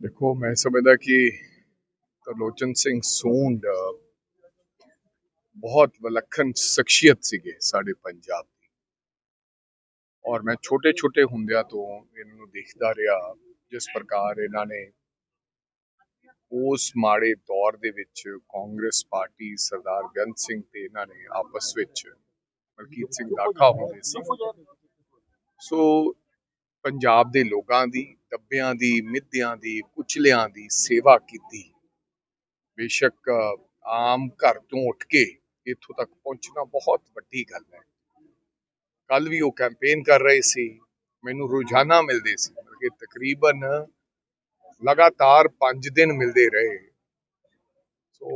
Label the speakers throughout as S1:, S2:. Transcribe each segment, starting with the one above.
S1: ਦੇਖੋ, ਮੈਂ ਸਮਝਦਾ ਕਿ ਤਰਲੋਚਨ ਸਿੰਘ ਸੂੰਡ ਬਹੁਤ ਵਿਲੱਖਣ ਸ਼ਖਸੀਅਤ ਸੀਗੇ ਸਾਡੇ ਪੰਜਾਬ ਦੀ। ਔਰ ਮੈਂ ਛੋਟੇ ਛੋਟੇ ਹੁੰਦਿਆਂ ਤੋਂ ਇਹਨਾਂ ਨੂੰ ਦੇਖਦਾ ਰਿਹਾ, ਜਿਸ ਪ੍ਰਕਾਰ ਇਹਨਾਂ ਨੇ ਉਸ ਮਾੜੇ ਦੌਰ ਦੇ ਵਿੱਚ ਕਾਂਗਰਸ ਪਾਰਟੀ ਸਰਦਾਰ ਬੇਅੰਤ ਸਿੰਘ ਤੇ ਇਹਨਾਂ ਨੇ ਆਪਸ ਵਿੱਚ ਮਲਕੀਤ ਸਿੰਘ ਦਾਖਾ ਹੁੰਦੇ ਸੀ। ਸੋ ਪੰਜਾਬ ਦੇ ਲੋਕਾਂ ਦੀ ਦੱਬਿਆਂ ਦੀ, ਮਿੱਧਿਆਂ ਦੀ, ਕੁਚਲਿਆਂ ਦੀ ਸੇਵਾ ਕੀਤੀ। ਬੇਸ਼ੱਕ ਆਮ ਘਰ ਤੋਂ ਉੱਠ ਕੇ ਇੱਥੋਂ ਤੱਕ ਪਹੁੰਚਣਾ ਬਹੁਤ ਵੱਡੀ ਗੱਲ ਹੈ। ਕੱਲ ਵੀ ਉਹ ਕੈਂਪੇਨ ਕਰ ਰਹੇ ਸੀ, ਮੈਨੂੰ ਰੋਜ਼ਾਨਾ ਮਿਲਦੇ ਸੀ ਕਿ ਤਕਰੀਬਨ ਲਗਾਤਾਰ 5 ਦਿਨ ਮਿਲਦੇ ਰਹੇ। ਸੋ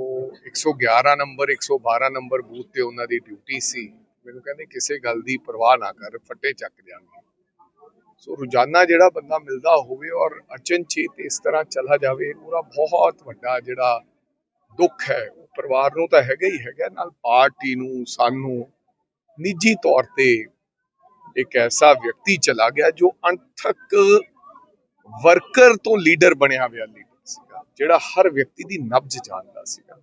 S1: 111 ਨੰਬਰ 112 ਨੰਬਰ ਬੂਥ ਤੇ ਉਹਨਾਂ ਦੀ ਡਿਊਟੀ ਸੀ। ਮੈਨੂੰ ਕਹਿੰਦੇ, ਕਿਸੇ ਗੱਲ ਦੀ ਪਰਵਾਹ ਨਾ ਕਰ, ਫੱਟੇ ਚੱਕ ਜਾਣਗੇ ਸੋ ਰੋਜ਼ਾਨਾ ਜਿਹੜਾ ਬੰਦਾ ਮਿਲਦਾ ਹੋਵੇ ਔਰ ਅਚਨਚੇਤ ਇਸ ਤਰ੍ਹਾਂ ਚਲਾ ਜਾਵੇ, ਉਹਦਾ ਬਹੁਤ ਵੱਡਾ ਜਿਹੜਾ ਦੁੱਖ ਹੈ, ਉਹ ਪਰਿਵਾਰ ਨੂੰ ਤਾਂ ਹੈਗਾ ਹੀ ਹੈਗਾ, ਨਾਲ ਪਾਰਟੀ ਨੂੰ, ਸਾਨੂੰ ਨਿੱਜੀ ਤੌਰ ਤੇ ਇੱਕ ਐਸਾ ਵਿਅਕਤੀ ਚਲਾ ਗਿਆ ਜੋ ਅੰਤਕ ਵਰਕਰ ਤੋਂ ਲੀਡਰ ਬਣਿਆ ਹੋਇਆ ਲੀਡਰ ਸੀਗਾ, ਜਿਹੜਾ ਹਰ ਵਿਅਕਤੀ ਦੀ ਨਬਜ ਜਾਣਦਾ ਸੀਗਾ।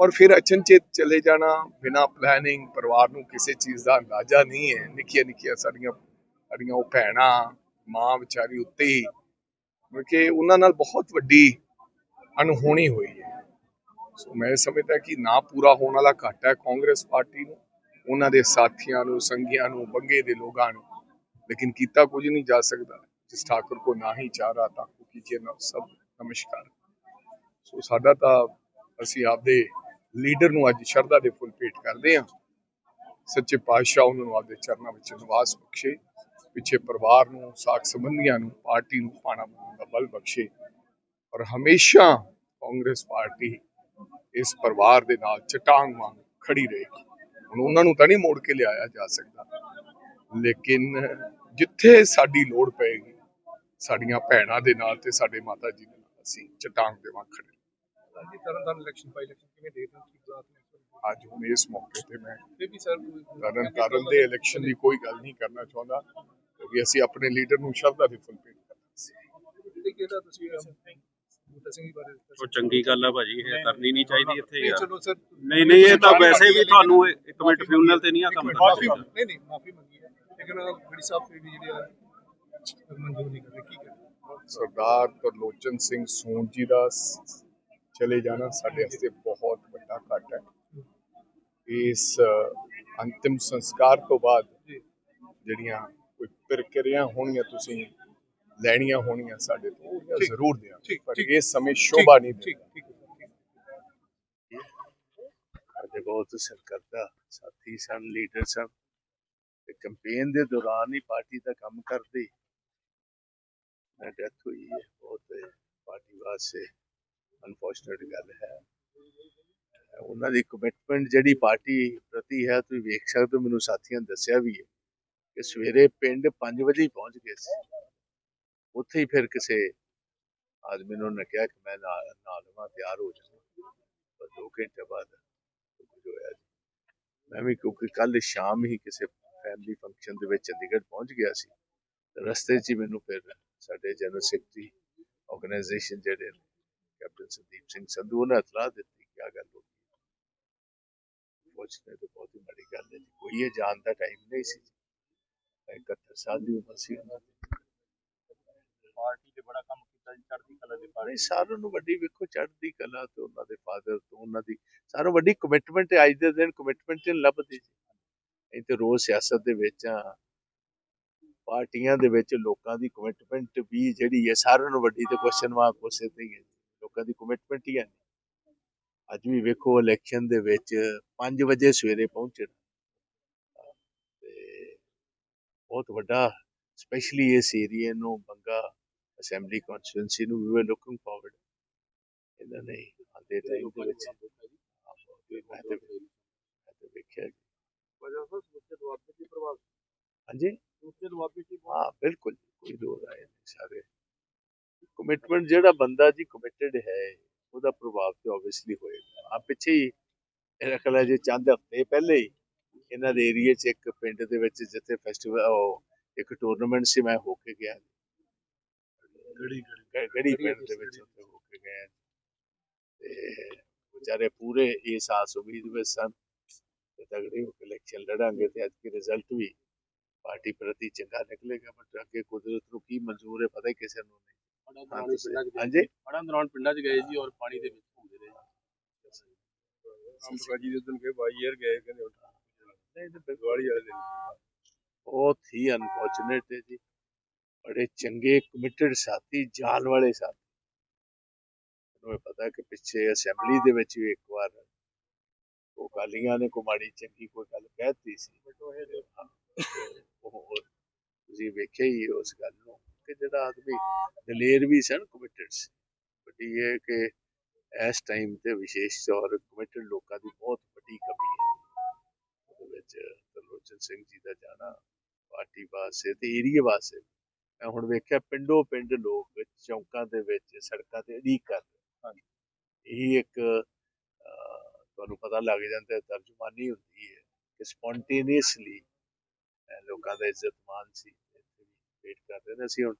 S1: ਔਰ ਫਿਰ ਅਚਨਚੇਤ ਚਲੇ ਜਾਣਾ ਬਿਨਾ ਪਲੈਨਿੰਗ ਪਰਿਵਾਰ ਨੂੰ ਕਿਸੇ ਚੀਜ਼ ਦਾ ਅੰਦਾਜ਼ਾ ਨਹੀਂ ਹੈ ਨਿੱਕੀਆਂ ਨਿੱਕੀਆਂ ਸਾਡੀਆਂ ਸਾਡੀਆਂ ਉਹ ਭੈਣਾਂ, ਮਾਂ ਵਿਚਾਰੀ ਉੱਤੇ ਹੀ ਕਿਉਂਕਿ ਉਹਨਾਂ ਨਾਲ ਬਹੁਤ ਵੱਡੀ ਅਣਹੋਣੀ ਹੋਈ ਹੈ। ਸੋ ਮੈਂ ਸਮਝਦਾ ਕਿ ਨਾ ਪੂਰਾ ਹੋਣ ਵਾਲਾ ਘਾਟਾ ਹੈ ਕਾਂਗਰਸ ਪਾਰਟੀ ਨੂੰ, ਉਹਨਾਂ ਦੇ ਸਾਥੀਆਂ ਨੂੰ, ਸੰਗੀਆਂ ਨੂੰ, ਬੰਗੇ ਦੇ ਲੋਕਾਂ ਨੂੰ। ਲੇਕਿਨ ਕੀਤਾ ਕੁਝ ਨਹੀਂ ਜਾ ਸਕਦਾ, ਜਿਸ ਠਾਕੁਰ ਕੋ ਨਾ ਹੀ ਚਾਰਾ ਤਾਂ ਕੋ ਕੀਜੇ ਨਾ ਸਭ ਨਮਸਕਾਰ। ਸੋ ਸਾਡਾ ਤਾਂ ਅਸੀਂ ਆਪਦੇ ਲੀਡਰ ਨੂੰ ਅੱਜ ਸ਼ਰਧਾ ਦੇ ਫੁੱਲ ਭੇਟ ਕਰਦੇ ਹਾਂ। ਸੱਚੇ ਪਾਤਸ਼ਾਹ ਉਹਨਾਂ ਨੂੰ ਆਪਦੇ ਚਰਨਾਂ ਵਿੱਚ ਨਿਵਾਸ ਬਖਸ਼ੇ। ਪਿੱਛੇ ਪਰਿਵਾਰ ਨੂੰ ਸਾਖ ਸੰਬੰਧੀਆਂ ਨੂੰ ਪਾਰਟੀ ਨੂੰ ਪਾਣਾ ਬਣਾਉਣ ਦਾ ਬਲ ਬਖਸ਼ੇ। ਔਰ ਹਮੇਸ਼ਾ ਕਾਂਗਰਸ ਪਾਰਟੀ ਇਸ ਪਰਿਵਾਰ ਦੇ ਨਾਲ ਚਟਾਂਗ ਵਾਂਗ ਖੜੀ ਰਹੇਗੀ। ਹੁਣ ਉਹਨਾਂ ਨੂੰ ਤਾਂ ਨਹੀਂ ਮੋੜ ਕੇ ਲਿਆਇਆ ਜਾ ਸਕਦਾ। ਲੇਕਿਨ ਜਿੱਥੇ ਸਾਡੀ ਲੋੜ ਪਏਗੀ ਸਾਡੀਆਂ ਭੈਣਾਂ ਦੇ ਨਾਲ ਤੇ ਸਾਡੇ ਮਾਤਾ ਜੀ ਦੇ ਨਾਲ ਅਸੀਂ ਚਟਾਂਗ ਦੇ ਵਾਂਗ ਖੜੇ
S2: ਜੀ ਤਰਨਤਾਰਨ ਇਲੈਕਸ਼ਨ ਬਾਈ ਇਲੈਕਸ਼ਨ ਕਿਵੇਂ ਦੇਖ ਰਹੇ ਹੋ? ਕੀ ਨੇ
S1: ਅੱਜ ਹੁਣ ਇਸ ਮੌਕੇ ਤੇ ਮੈਂ
S2: ਫਿਰ ਵੀ ਸਰ
S1: ਤਰਨ ਤਾਰਨ ਦੇ ਇਲੈਕਸ਼ਨ ਦੀ ਕੋਈ ਗੱਲ ਨਹੀਂ ਕਰਨਾ ਚਾਹੁੰਦਾ। ਕਿਉਂਕਿ ਅਸੀਂ ਆਪਣੇ ਲੀਡਰ ਨੂੰ ਸ਼ਰਧਾ ਦੇ ਫੁੱਲ ਭੇਟ
S2: ਬਾਰੇ
S3: ਉਹ ਚੰਗੀ ਗੱਲ ਆ ਭਾਜੀ ਇਹ ਕਰਨੀ ਨਹੀਂ ਚਾਹੀਦੀ ਇੱਥੇ
S2: ਨਹੀਂ
S3: ਯਾਰ। ਨਹੀਂ ਨਹੀਂ ਇਹ ਤਾਂ ਵੈਸੇ ਵੀ ਤੁਹਾਨੂੰ ਇੱਕ ਮਿੰਟ ਫਿਊਨਲ ਤੇ ਨਹੀਂ ਆ ਕੰਮ ਕਰਨਾ।
S2: ਨਹੀਂ ਨਹੀਂ ਮਾਫੀ ਮੰਗੀ ਹੈ। ਲੇਕਿਨ ਬੜੀ ਸਾਹਿਬ ਫਿਰ ਵੀ ਜਿਹੜੇ ਆ ਮਨਜ਼ੂਰ ਨਹੀਂ ਕਰ ਰਹੇ ਕੀ ਕਰੇ
S1: ਸਰਦਾਰ ਤਰਲੋਚਨ ਸਿੰਘ ਸੂੰਡ ਜੀ ਦਾ ਚਲੇ ਜਾਣਾ ਸਾਡੇ ਵਾਸਤੇ ਬਹੁਤ ਵੱਡਾ ਘਾਟ ਹੈ। ਇਸ ਅੰਤਿਮ ਸੰਸਕਾਰ ਤੋਂ ਬਾਅਦ ਜਿਹੜੀਆਂ ਪ੍ਰਕਿਰਿਆ ਹੋਣੀਆਂ ਤੁਸੀਂ ਲੈਣੀਆਂ ਹੋਣੀਆਂ ਸਾਡੇ ਤੋਂ ਉਹ ਜ਼ਰੂਰ ਦਿਆਂ ਪਰ। ਇਸ ਸਮੇਂ ਸ਼ੋਭਾ ਨਹੀਂ
S2: ਠੀਕ
S1: ਦੇ
S4: ਸਾਡੇ ਬਹੁਤ ਸਰਕਰਤਾ ਸਾਥੀ ਸਨ ਲੀਡਰ ਸਨ। ਤੇ ਕੈਂਪੇਨ ਦੇ ਦੌਰਾਨ ਹੀ ਪਾਰਟੀ ਦਾ ਕੰਮ ਕਰਦੇ। ਮੈਂ ਡੈਥ ਹੋਈ ਹੈ ਬਹੁਤ ਪਾਰਟੀ ਵਾਸਤੇ ਅਨਫੋਰਚੂਨੇਟ ਗੱਲ ਹੈ। ਉਹਨਾਂ ਦੀ ਕਮਿਟਮੈਂਟ ਜਿਹੜੀ ਪਾਰਟੀ ਪ੍ਰਤੀ ਹੈ ਤੁਸੀਂ ਵੇਖ ਸਕਦੇ ਹੋ ਮੈਨੂੰ ਸਾਥੀਆਂ ਨੇ ਦੱਸਿਆ ਵੀ ਹੈ। ਕਿ ਸਵੇਰੇ ਪਿੰਡ 5 ਵਜੇ ਪਹੁੰਚ ਗਏ ਸੀ। ਉੱਥੇ ਹੀ ਫਿਰ ਕਿਸੇ ਆਦਮੀ ਨੂੰ ਕਿਹਾ ਕਿ ਮੈਂ ਨਾਲ ਨਾਲ ਤਿਆਰ ਹੋ ਜਾਵਾਂ। ਪਰ ਦੋ ਘੰਟੇ ਬਾਅਦ ਕੁਝ ਹੋਇਆ ਮੈਂ ਵੀ ਕਿਉਂਕਿ ਕੱਲ ਸ਼ਾਮ ਹੀ ਕਿਸੇ ਫੈਮਿਲੀ ਫੰਕਸ਼ਨ ਦੇ ਵਿੱਚ ਚੰਡੀਗੜ੍ਹ ਪਹੁੰਚ ਗਿਆ ਸੀ। ਰਸਤੇ 'ਚ ਹੀ ਮੈਨੂੰ ਫਿਰ ਸਾਡੇ ਜਨਰਲ ਸੈਕਟਰੀ ਆਰਗੇਨਾਈਜੇਸ਼ਨ ਜਿਹੜੇ ਨੇ, ਕੈਪਟਨ ਸੰਦੀਪ ਸਿੰਘ ਸੰਧੂ ਨੇ ਇਤਲਾਹ ਦਿੱਤੀ ਕਿ ਆ ਗੱਲ ਹੋ ਗਈ। ਪਹੁੰਚਣੇ ਤੇ ਬਹੁਤ ਹੀ ਮਾੜੀ ਗੱਲ ਹੈ ਜੀ। ਕੋਈ ਇਹ ਜਾਣ ਦਾ ਟਾਈਮ ਨਹੀਂ ਸੀ। 71 ਸਾਲ ਦੀ ਉਮਰ ਸੀ ਉਹਨਾਂ ਦੀ।
S5: ਪਾਰਟੀ ਤੇ ਬੜਾ ਕੰਮ ਕੀਤਾ ਜੀ ਚੜ੍ਹਦੀ ਕਲਾ ਦੇ ਪਾਰਟੀ।
S4: ਨਹੀਂ ਸਾਰਿਆਂ ਨੂੰ ਵੱਡੀ ਵੇਖੋ ਚੜ੍ਹਦੀ ਕਲਾ ਤੇ ਉਹਨਾਂ ਦੇ ਫਾਦਰ ਤੋਂ ਉਹਨਾਂ ਦੀ ਸਾਰਿਆਂ ਨੂੰ ਵੱਡੀ ਕਮਿਟਮੈਂਟ ਹੈ ਅੱਜ ਦੇ ਦਿਨ ਕਮਿਟਮੈਂਟ ਨਹੀਂ ਲੱਭਦੀ ਜੀ। ਅਸੀਂ ਤੇ ਰੋਜ਼ ਸਿਆਸਤ ਦੇ ਵਿੱਚ ਆ ਪਾਰਟੀਆਂ ਦੇ ਵਿੱਚ ਲੋਕਾਂ ਦੀ ਕਮਿਟਮੈਂਟ ਵੀ ਜਿਹੜੀ ਹੈ ਸਾਰਿਆਂ ਨੂੰ ਵੱਡੀ ਤੇ ਕੁਐਸਚਨ ਮਾਰਕ ਉਸੇ ਤੇ ਹੀ ਹੈ। ਲੋਕਾਂ ਦੀ ਕਮਿਟਮੈਂਟ ਹੀ ਹੈ ਅੱਜ ਵੀ ਵੇਖੋ ਇਲੈਕਸ਼ਨ ਦੇ ਵਿੱਚ 5 ਵਜੇ ਸਵੇਰੇ ਪਹੁੰਚਣ ਤੇ ਬਹੁਤ ਵੱਡਾ ਸਪੈਸ਼ਲੀ ਇਸ ਏਰੀਆ ਨੂੰ ਬੰਗਾ ਅਸੈਂਬਲੀ ਕਨਸਟੀਟੂਐਂਸੀ ਨੂੰ ਵੀ ਲੁਕਿੰਗ ਫਾਰਵਰਡ ਇਹਨਾਂ ਨੇ ਆਦੇ ਟਾਈਮ ਦੇ ਵਿੱਚ। ਮੈਂ ਤੇ ਮੈਂ ਤੇ ਵੇਖਿਆ ਜੀ।
S2: ਵਜ੍ਹਾ ਸਰ ਦੂਸਰੇ ਦੁਆਬੇ ਦੀ ਪ੍ਰਭਾਵ
S4: ਹਾਂਜੀ?
S2: ਦੂਸਰੇ ਦੁਆਬੇ ਦੀ
S4: ਹਾਂ ਬਿਲਕੁਲ ਜੀ, ਕੋਈ ਦੋ ਰਾਏ ਨਹੀਂ ਸਾਰੇ। ਕਮਿਟਮੈਂਟ ਜਿਹੜਾ ਬੰਦਾ ਜੀ ਕਮਿਟਡ ਹੈ ਉਹਦਾ ਪ੍ਰਭਾਵ ਤੇ ਆਬਵੀਅਸਲੀ ਹੋਏਗਾ। ਆ ਪਿੱਛੇ ਹੀ ਮੇਰਾ ਖਿਆਲ ਹੈ ਜੇ ਚੰਦ ਹਫ਼ਤੇ ਪਹਿਲੇ ਹੀ ਇਹਨਾਂ ਦੇ ਏਰੀਏ 'ਚ ਇੱਕ ਪਿੰਡ ਦੇ ਵਿੱਚ ਜਿੱਥੇ ਫੈਸਟੀਵਲ ਉਹ ਇੱਕ ਟੂਰਨਾਮੈਂਟ ਸੀ ਮੈਂ ਹੋ ਕੇ ਗਿਆ। ਗੜੀ ਗੜੀ। ਪਿੰਡ ਦੇ ਵਿੱਚ ਉੱਥੇ ਹੋ ਕੇ ਹਾਂ। ਤੇ ਵਿਚਾਰੇ ਪੂਰੇ ਇਸ ਆਸ ਉਮੀਦ ਵਿੱਚ ਸਨ। ਤੇ ਤਗੜੇ ਹੋ ਕੇ ਇਲੈਕਸ਼ਨ ਲੜਾਂਗੇ ਤੇ ਅੱਜ ਕੀ ਰਿਜ਼ਲਟ ਵੀ ਪਾਰਟੀ ਪ੍ਰਤੀ ਚੰਗਾ ਨਿਕਲੇਗਾ ਬਟ ਅੱਗੇ ਕੁਦਰਤ ਨੂੰ ਕੀ ਮਨਜ਼ੂਰ ਹੈ ਪਤਾ ਹੀ ਕਿਸੇ ਨੂੰ ਨਹੀਂ। ਹਾਂਜੀ।
S5: ਬੜਾ ਦੌਰਾਨ ਪਿੰਡਾਂ 'ਚ ਗਏ ਜੀ ਔਰ ਪਾਣੀ ਦੇ ਵਿੱਚ ਘੁੰਮਦੇ ਰਹੇ
S6: ਅੰਬਰਸਰ ਜੀ ਦੇ ਦਿਨ ਗਏ ਬਾਈ ਏਅਰ ਗਏ ਕਹਿੰਦੇ
S4: ਨਹੀਂ ਤੇ
S6: ਦਿਵਾਲੀ ਵਾਲੇ ਦਿਨ
S4: ਬਹੁਤ ਹੀ ਅਨਫੋਰਚੂਨੇਟ ਹੈ ਜੀ। ਬੜੇ ਚੰਗੇ ਕਮਿਟਡ ਸਾਥੀ ਜਾਨ ਵਾਲੇ ਸਾਥੀ। ਮੈਨੂੰ ਇਹ ਪਤਾ ਕਿ ਪਿੱਛੇ ਅਸੈਂਬਲੀ ਦੇ ਵਿੱਚ ਵੀ ਇੱਕ ਵਾਰ ਉਹ ਕਾਲੀਆਂ ਨੇ ਕੋਈ ਮਾੜੀ ਚੰਗੀ ਕੋਈ ਗੱਲ ਕਹਿਤੀ ਸੀ। ਤੇ ਉਹ ਤੁਸੀਂ ਵੇਖਿਆ ਹੀ ਉਸ ਗੱਲ ਨੂੰ ਕਿ ਜਿਹੜਾ ਆਦਮੀ ਦਲੇਰ ਵੀ ਸਨ ਕਮਿਟਡ ਸੀ। ਵੱਡੀ ਇਹ ਕਿ ਇਸ ਟਾਈਮ ਤੇ ਵਿਸ਼ੇਸ਼ ਤੌਰ ਕਮਿਟਡ ਲੋਕਾਂ ਦੀ ਬਹੁਤ ਵਾਸਤੇ ਤੇ ਏਰੀਏ ਵਾਸਤੇ। ਮੈਂ ਹੁਣ ਵੇਖਿਆ ਪਿੰਡੋ ਪਿੰਡ ਲੋਕ ਚੌਂਕਾਂ ਦੇ ਵਿੱਚ ਸੜਕਾਂ ਤੇ ਅੜੀਕ ਕਰ ਰਹੇ ਇਹ ਇੱਕ ਤੁਹਾਨੂੰ ਪਤਾ ਲੱਗ ਜਾਂਦਾ ਹੈ, ਤਰਜਮਾਨੀ ਹੁੰਦੀ ਹੈ ਕਿ ਸਪੌਂਟੇਨੀਅਸਲੀ ਲੋਕਾਂ ਦਾ ਇੱਜ਼ਤ ਮਾਨ ਸੀ। ਵੇਟ ਕਰ ਰਹੇ ਨੇ। ਅਸੀਂ ਹੁਣ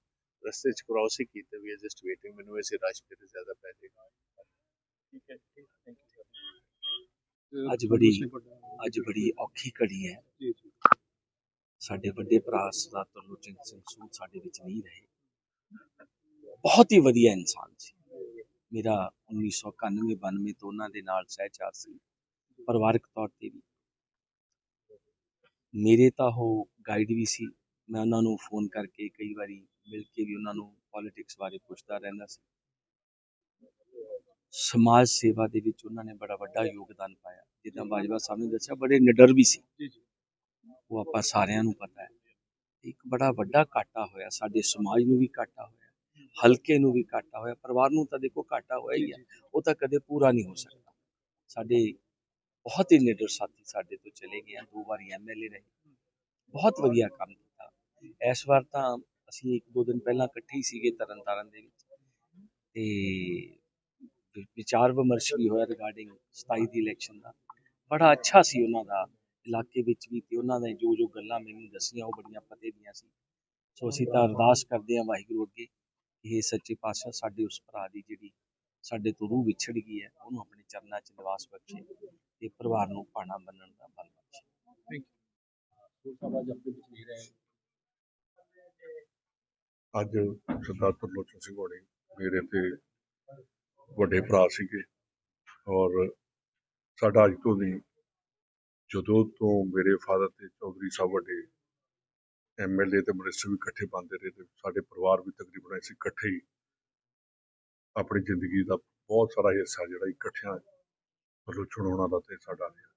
S4: ਰਸਤੇ ਚ ਕ੍ਰਾਸ ਹੀ ਕੀਤੇ ਵੀ ਜਸਟ ਵੇਟਿੰਗ ਮੈਨੂੰ ਐਸੇ ਰਸ਼ ਫਿਰ ਜ਼ਿਆਦਾ ਪੈ ਜਾਏਗਾ।
S5: ਠੀਕ ਹੈ ਥੈਂਕ ਯੂ ਸਰ
S7: ਅੱਜ ਬੜੀ ਅੱਜ ਬੜੀ ਔਖੀ ਘੜੀ ਹੈ।
S6: ਜੀ ਜੀ।
S7: ਸਾਡੇ ਵੱਡੇ ਭਰਾ ਸਰਦਾਰ ਤਰਲੋਚਨ ਸਿੰਘ ਸੂਦ ਸਾਡੇ ਵਿੱਚ ਨਹੀਂ ਰਹੇ। ਬਹੁਤ ਹੀ ਵਧੀਆ ਇਨਸਾਨ ਸੀ। ਮੇਰਾ 1991 92 ਤੋਂ ਉਹਨਾਂ ਦੇ ਨਾਲ ਸਹਿਚਾਰ ਸੀ, ਪਰਿਵਾਰਕ ਤੌਰ ਤੇ ਵੀ। ਮੇਰੇ ਤਾਂ ਉਹ ਗਾਈਡ ਵੀ ਸੀ। ਮੈਂ ਉਹਨਾਂ ਨੂੰ ਫੋਨ ਕਰਕੇ ਕਈ ਵਾਰੀ ਮਿਲ ਕੇ ਵੀ ਉਹਨਾਂ ਨੂੰ ਪੋਲਿਟਿਕਸ ਬਾਰੇ ਪੁੱਛਦਾ ਰਹਿੰਦਾ ਸੀ। ਸਮਾਜ ਸੇਵਾ ਦੇ ਵਿੱਚ ਉਹਨਾਂ ਨੇ ਬੜਾ ਵੱਡਾ ਯੋਗਦਾਨ ਪਾਇਆ। ਜਿੱਦਾਂ ਬਾਜਵਾ ਸਾਹਿਬ ਨੇ ਦੱਸਿਆ, ਬੜੇ ਨਿਡਰ ਵੀ ਸੀ। ਉਹ ਆਪਾਂ ਸਾਰਿਆਂ ਨੂੰ ਪਤਾ ਹੈ। ਇੱਕ ਬੜਾ ਵੱਡਾ ਘਾਟਾ ਹੋਇਆ, ਸਾਡੇ ਸਮਾਜ ਨੂੰ ਵੀ ਘਾਟਾ ਹੋਇਆ, ਹਲਕੇ ਨੂੰ ਵੀ ਘਾਟਾ ਹੋਇਆ, ਪਰਿਵਾਰ ਨੂੰ ਤਾਂ ਦੇਖੋ ਘਾਟਾ ਹੋਇਆ ਹੀ ਹੈ, ਉਹ ਤਾਂ ਕਦੇ ਪੂਰਾ ਨਹੀਂ ਹੋ ਸਕਦਾ। ਸਾਡੇ ਬਹੁਤ ਹੀ ਨਿਡਰ ਸਾਥੀ ਸਾਡੇ ਤੋਂ ਚਲੇ ਗਏ ਦੋ ਵਾਰੀ ਐਮਐਲਏ ਰਹੇ। ਬਹੁਤ ਵਧੀਆ ਕੰਮ ਕੀਤਾ। ਇਸ ਵਾਰ ਤਾਂ ਅਸੀਂ ਇੱਕ ਦੋ ਦਿਨ ਪਹਿਲਾਂ ਇਕੱਠੇ ਹੀ ਸੀਗੇ ਤਰਨਤਾਰਨ ਦੇ ਵਿੱਚ। ਤੇ ਵਿਚਾਰ ਵਿਮਰਸ਼ ਵੀ ਹੋਇਆ ਰਿਗਾਰਡਿੰਗ 27 ਦੀ ਇਲੈਕਸ਼ਨ ਦਾ। ਬੜਾ ਅੱਛਾ ਸੀ ਉਹਨਾਂ ਦਾ ਇਲਾਕੇ ਵਿੱਚ ਵੀ ਤੇ ਉਹਨਾਂ ਨੇ ਜੋ ਜੋ ਗੱਲਾਂ ਮੈਨੂੰ ਦੱਸੀਆਂ ਉਹ ਬੜੀਆਂ ਪਤੇ ਦੀਆਂ ਸੀ। ਸੋ ਅਸੀਂ ਤਾਂ ਅਰਦਾਸ ਕਰਦੇ ਹਾਂ ਵਾਹਿਗੁਰੂ ਅੱਗੇ ਕਿ ਇਹ ਸੱਚੇ ਪਾਤਸ਼ਾਹ ਸਾਡੇ ਉਸ ਭਰਾ ਦੀ ਜਿਹੜੀ ਸਾਡੇ ਤੋਂ ਰੂਹ ਵਿਛੜ ਗਈ ਹੈ ਉਹਨੂੰ ਆਪਣੇ ਚਰਨਾਂ 'ਚ ਨਿਵਾਸ ਬਖਸ਼ੇ ਤੇ ਪਰਿਵਾਰ ਨੂੰ ਪਾਣਾ ਬੰਨਣ ਦਾ ਬਲ ਬਖਸ਼ੇ।
S5: ਅੱਜ ਆਪਣੇ ਵਿੱਚ ਨਹੀਂ ਰਹੇ।
S8: ਅੱਜ ਸਰਦਾਰ ਤਰਲੋਚਨ ਸਿੰਘ ਹੋਣੀ ਮੇਰੇ ਤੇ ਵੱਡੇ ਭਰਾ ਸੀਗੇ ਔਰ ਸਾਡਾ ਅੱਜ ਤੋਂ ਨਹੀਂ ਜਦੋਂ ਤੋਂ ਮੇਰੇ ਫਾਦਰ ਤੇ ਚੌਧਰੀ ਸਾਹਿਬ ਵੱਡੇ ਐਮਐਲਏ ਤੇ ਮਿਨਿਸਟਰ ਵੀ ਇਕੱਠੇ ਬਣਦੇ ਰਹੇ ਤੇ ਸਾਡੇ ਪਰਿਵਾਰ ਵੀ ਤਕਰੀਬਨ ਅਸੀਂ ਇਕੱਠੇ ਹੀ ਆਪਣੀ ਜ਼ਿੰਦਗੀ ਦਾ ਬਹੁਤ ਸਾਰਾ ਹਿੱਸਾ ਜਿਹੜਾ ਇਕੱਠਿਆਂ ਤਰਲੋਚਨ ਹੋਣਾ ਦਾ ਤੇ ਸਾਡਾ ਰਿਹਾ।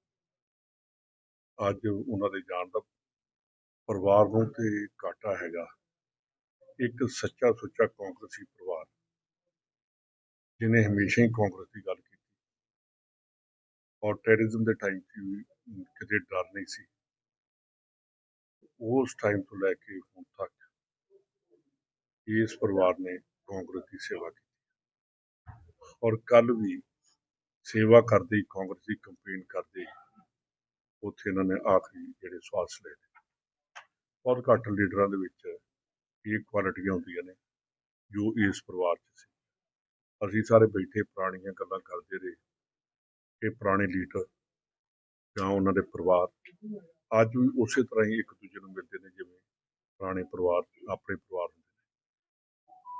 S8: ਅੱਜ ਉਹਨਾਂ ਦੇ ਜਾਣ ਦਾ ਪਰਿਵਾਰ ਨੂੰ ਤੇ ਘਾਟਾ ਹੈਗਾ। ਇੱਕ ਸੱਚਾ ਸੁੱਚਾ ਕਾਂਗਰਸੀ ਪਰਿਵਾਰ ਜਿਨੇ ਹਮੇਸ਼ਾ ਹੀ ਕਾਂਗਰਸ ਦੀ ਗੱਲ ਕੀਤੀ। ਔਰ ਟੈਰਰਿਜ਼ਮ ਦੇ ਟਾਈਮ 'ਚ ਵੀ ਕਿਤੇ ਡਰ ਨਹੀਂ ਸੀ। ਉਸ ਟਾਈਮ ਤੋਂ ਲੈ ਕੇ ਹੁਣ ਤੱਕ ਇਸ ਪਰਿਵਾਰ ਨੇ ਕਾਂਗਰਸ ਦੀ ਸੇਵਾ ਕੀਤੀ। ਔਰ ਕੱਲ ਵੀ ਸੇਵਾ ਕਰਦੇ ਹੀ, ਕਾਂਗਰਸ ਦੀ ਕੰਪੇਨ ਕਰਦੇ ਉੱਥੇ ਇਹਨਾਂ ਨੇ ਆਖਰੀ ਜਿਹੜੇ ਸਵਾਸ ਲਏ ਬਹੁਤ ਘੱਟ ਲੀਡਰਾਂ ਦੇ ਵਿੱਚ ਇਹ ਕੁਆਲਿਟੀਆਂ ਹੁੰਦੀਆਂ ਨੇ ਜੋ ਇਸ ਪਰਿਵਾਰ 'ਚ ਸੀ। ਅਸੀਂ ਸਾਰੇ ਬੈਠੇ, ਪੁਰਾਣੀਆਂ ਗੱਲਾਂ ਕਰਦੇ ਰਹੇ। ਇਹ ਪੁਰਾਣੇ ਲੀਡਰ ਜਾਂ ਉਹਨਾਂ ਦੇ ਪਰਿਵਾਰ ਅੱਜ ਵੀ ਉਸੇ ਤਰ੍ਹਾਂ ਹੀ ਇੱਕ ਦੂਜੇ ਨੂੰ ਮਿਲਦੇ ਨੇ, ਜਿਵੇਂ ਪੁਰਾਣੇ ਪਰਿਵਾਰ, ਆਪਣੇ ਪਰਿਵਾਰ ਹੁੰਦੇ ਨੇ।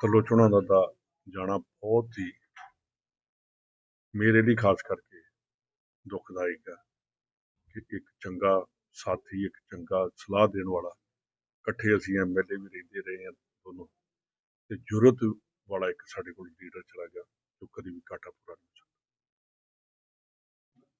S8: ਤਰਲੋਚਣਾ ਦਾ ਤਾਂ ਜਾਣਾ ਬਹੁਤ ਹੀ ਮੇਰੇ ਲਈ ਖਾਸ ਕਰਕੇ ਦੁਖਦਾਇਕ ਹੈ ਕਿ ਇੱਕ ਚੰਗਾ ਸਾਥੀ, ਇੱਕ ਚੰਗਾ ਸਲਾਹ ਦੇਣ ਵਾਲਾ, ਇਕੱਠੇ ਅਸੀਂ ਐਮਐਲਏ ਵੀ ਰਹਿੰਦੇ ਰਹੇ ਹਾਂ ਦੋਨੋਂ। ਤੇ ਜੁਰਤ ਵਾਲਾ ਇੱਕ ਸਾਡੇ ਕੋਲ ਲੀਡਰ ਚਲਾ ਗਿਆ, ਜੋ ਕਦੀ ਵੀ ਘਾਟਾ ਪੂਰਾ ਨਹੀਂ